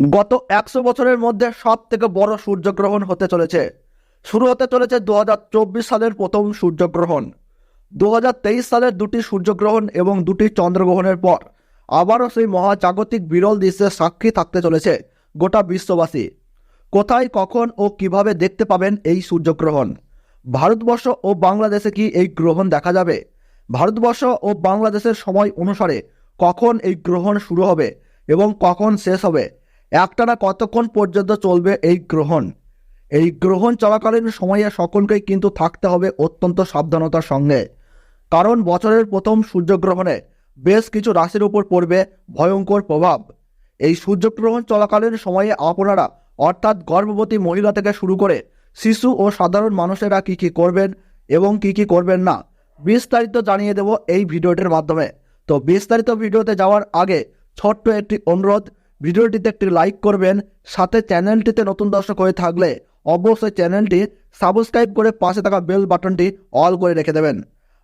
গত একশো বছরের মধ্যে সব থেকে বড় সূর্যগ্রহণ হতে চলেছে। শুরু হতে চলেছে দু হাজার চব্বিশ সালের প্রথম সূর্যগ্রহণ। দু হাজার তেইশ সালের দুটি সূর্যগ্রহণ এবং দুটি চন্দ্রগ্রহণের পর আবারও সেই মহাজাগতিক বিরল দৃশ্যের সাক্ষী থাকতে চলেছে গোটা বিশ্ববাসী। কোথায়, কখন ও কীভাবে দেখতে পাবেন এই সূর্যগ্রহণ? ভারতবর্ষ ও বাংলাদেশে কি এই গ্রহণ দেখা যাবে? ভারতবর্ষ ও বাংলাদেশের সময় অনুসারে কখন এই গ্রহণ শুরু হবে এবং কখন শেষ হবে? একটানা কতক্ষণ পর্যন্ত চলবে এই গ্রহণ? এই গ্রহণ চলাকালীন সময়ে সকলকেই কিন্তু থাকতে হবে অত্যন্ত সাবধানতার সঙ্গে। কারণ বছরের প্রথম সূর্যগ্রহণে বেশ কিছু রাশির উপর পড়বে ভয়ঙ্কর প্রভাব। এই সূর্যগ্রহণ চলাকালীন সময়ে আপনারা, অর্থাৎ গর্ভবতী মহিলা থেকে শুরু করে শিশু ও সাধারণ মানুষেরা কি কি করবেন এবং কি কি করবেন না, বিস্তারিত জানিয়ে দেব এই ভিডিওটির মাধ্যমে। তো বিস্তারিত ভিডিওতে যাওয়ার আগে ছোট্ট একটি অনুরোধ ভিডিওটিতে একটি লাইক করবেন, সাথে চ্যানেলটিতে নতুন দর্শক হয়ে থাকলে অবশ্যই চ্যানেলটি সাবস্ক্রাইব করে পাশে থাকা বেল বাটনটি অল করে রেখে দেবেন।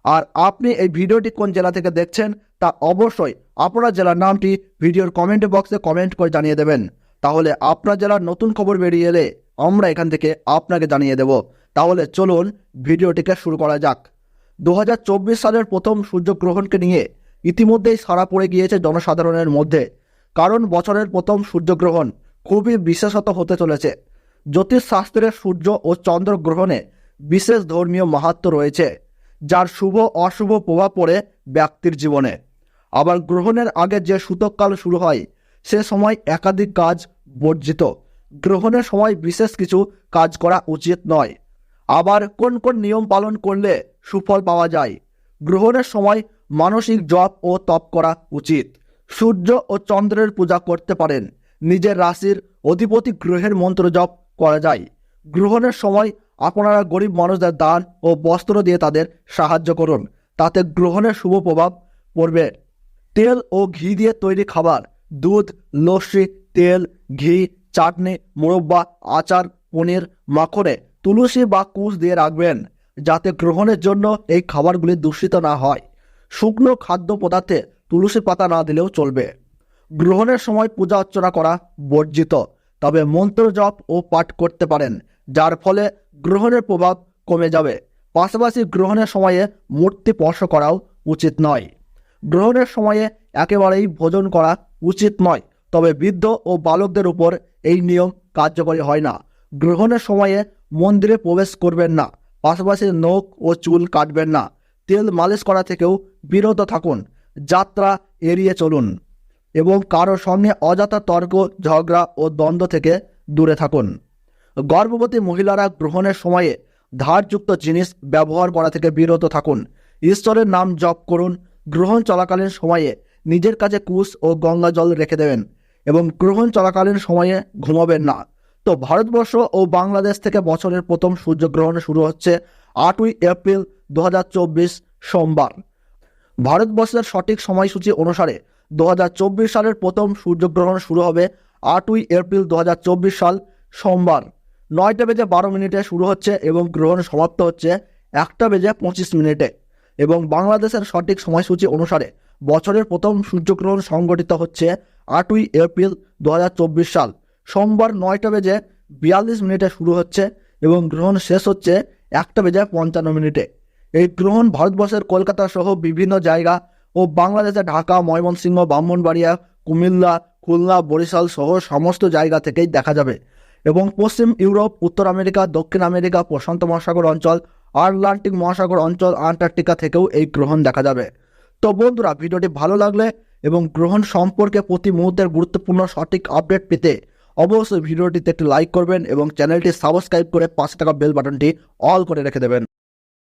আর আপনি এই ভিডিওটি কোন জেলা থেকে দেখছেন তা অবশ্যই আপনার জেলার নামটি ভিডিওর কমেন্ট বক্সে কমেন্ট করে জানিয়ে দেবেন। তাহলে আপনার জেলার নতুন খবর বেরিয়ে এলে আমরা এখান থেকে আপনাকে জানিয়ে দেব। তাহলে চলুন ভিডিওটিকে শুরু করা যাক। দু হাজার চব্বিশ সালের প্রথম সূর্যগ্রহণকে নিয়ে ইতিমধ্যেই সারা পড়ে গিয়েছে জনসাধারণের মধ্যে। কারণ বছরের প্রথম সূর্যগ্রহণ খুবই বিশেষত হতে চলেছে। জ্যোতিষশাস্ত্রের সূর্য ও চন্দ্রগ্রহণে বিশেষ ধর্মীয় মাহাত্ম রয়েছে, যার শুভ অশুভ প্রভাব পড়ে ব্যক্তির জীবনে। আবার গ্রহণের আগে যে সূতককাল শুরু হয়, সে সময় একাধিক কাজ বর্জিত। গ্রহণের সময় বিশেষ কিছু কাজ করা উচিত নয়। আবার কোন কোন নিয়ম পালন করলে সুফল পাওয়া যায়, গ্রহণের সময় মানসিক জপ ও তপ করা উচিত। সূর্য ও চন্দ্রের পূজা করতে পারেন। নিজের রাশির অধিপতি গ্রহের মন্ত্র জপ করা যায়। গ্রহণের সময় আপনারা গরিব মানুষদের দান ও বস্ত্র দিয়ে তাদের সাহায্য করুন। তাতে গ্রহণের শুভ প্রভাব পড়বে। তেল ও ঘি দিয়ে তৈরি খাবার, দুধ, লস্যি, তেল, ঘি, চাটনি, মোরব্বা, আচার, পনির, মাখনে, তুলসী বা কুশ দিয়ে রাখবেন, যাতে গ্রহণের জন্য এই খাবারগুলি দূষিত না হয়। শুকনো খাদ্য পদার্থে তুলসী পাতা না দিলেও চলবে। গ্রহণের সময় পূজা অর্চনা করা বর্জিত, তবে মন্ত্র জপ ও পাঠ করতে পারেন, যার ফলে গ্রহণের প্রভাব কমে যাবে। পাশাপাশি গ্রহণের সময়ে মূর্তি স্পর্শ করাও উচিত নয়। গ্রহণের সময়ে একেবারেই ভোজন করা উচিত নয়, তবে বৃদ্ধ ও বালকদের উপর এই নিয়ম কার্যকরী হয় না। গ্রহণের সময়ে মন্দিরে প্রবেশ করবেন না, পাশাপাশি নখ ও চুল কাটবেন না। তেল মালিশ করা থেকেও বিরত থাকুন যাত্রা এড়িয়ে চলুন এবং কারও সঙ্গে অযথা তর্ক, ঝগড়া ও দ্বন্দ্ব থেকে দূরে থাকুন। গর্ভবতী মহিলারা গ্রহণের সময়ে ধারযুক্ত জিনিস ব্যবহার করা থেকে বিরত থাকুন। ঈশ্বরের নাম জপ করুন। গ্রহণ চলাকালীন সময়ে নিজের কাছে কুশ ও গঙ্গা জল রেখে দেবেন এবং গ্রহণ চলাকালীন সময়ে ঘুমাবেন না। তো ভারতবর্ষ ও বাংলাদেশ থেকে বছরের প্রথম সূর্যগ্রহণ শুরু হচ্ছে আটই এপ্রিল দু হাজার চব্বিশ সোমবার। ভারতবর্ষের সঠিক সময়সূচি অনুসারে দু হাজার চব্বিশ সালের প্রথম সূর্যগ্রহণ শুরু হবে আটই এপ্রিল দু হাজার চব্বিশ সাল সোমবার। নয়টা বেজে বারো মিনিটে শুরু হচ্ছে এবং গ্রহণ সমাপ্ত হচ্ছে একটা বেজে পঁচিশ মিনিটে। এবং বাংলাদেশের সঠিক সময়সূচি অনুসারে বছরের প্রথম সূর্যগ্রহণ সংগঠিত হচ্ছে আটই এপ্রিল দু হাজার চব্বিশ সাল। সোমবার নয়টা বেজে বিয়াল্লিশ মিনিটে শুরু হচ্ছে এবং গ্রহণ শেষ হচ্ছে একটা বেজে পঞ্চান্ন মিনিটে। এই গ্রহণ ভারতবর্ষের কলকাতা সহ বিভিন্ন জায়গা ও বাংলাদেশে ঢাকা, ময়মনসিংহ, ব্রাহ্মণবাড়িয়া, কুমিল্লা, খুলনা, বরিশাল সহ সমস্ত জায়গা থেকেই দেখা যাবে। এবং পশ্চিম ইউরোপ, উত্তর আমেরিকা, দক্ষিণ আমেরিকা, প্রশান্ত মহাসাগর অঞ্চল, আটলান্টিক মহাসাগর অঞ্চল, আন্টার্কটিকা থেকেও এই গ্রহণ দেখা যাবে। তো বন্ধুরা, ভিডিওটি ভালো লাগলে এবং গ্রহণ সম্পর্কে প্রতি মুহূর্তের গুরুত্বপূর্ণ সঠিক আপডেট পেতে অবশ্যই ভিডিওটিতে একটি লাইক করবেন এবং চ্যানেলটি সাবস্ক্রাইব করে পাঁচ টাকা বেল বাটনটি অল করে রেখে দেবেন।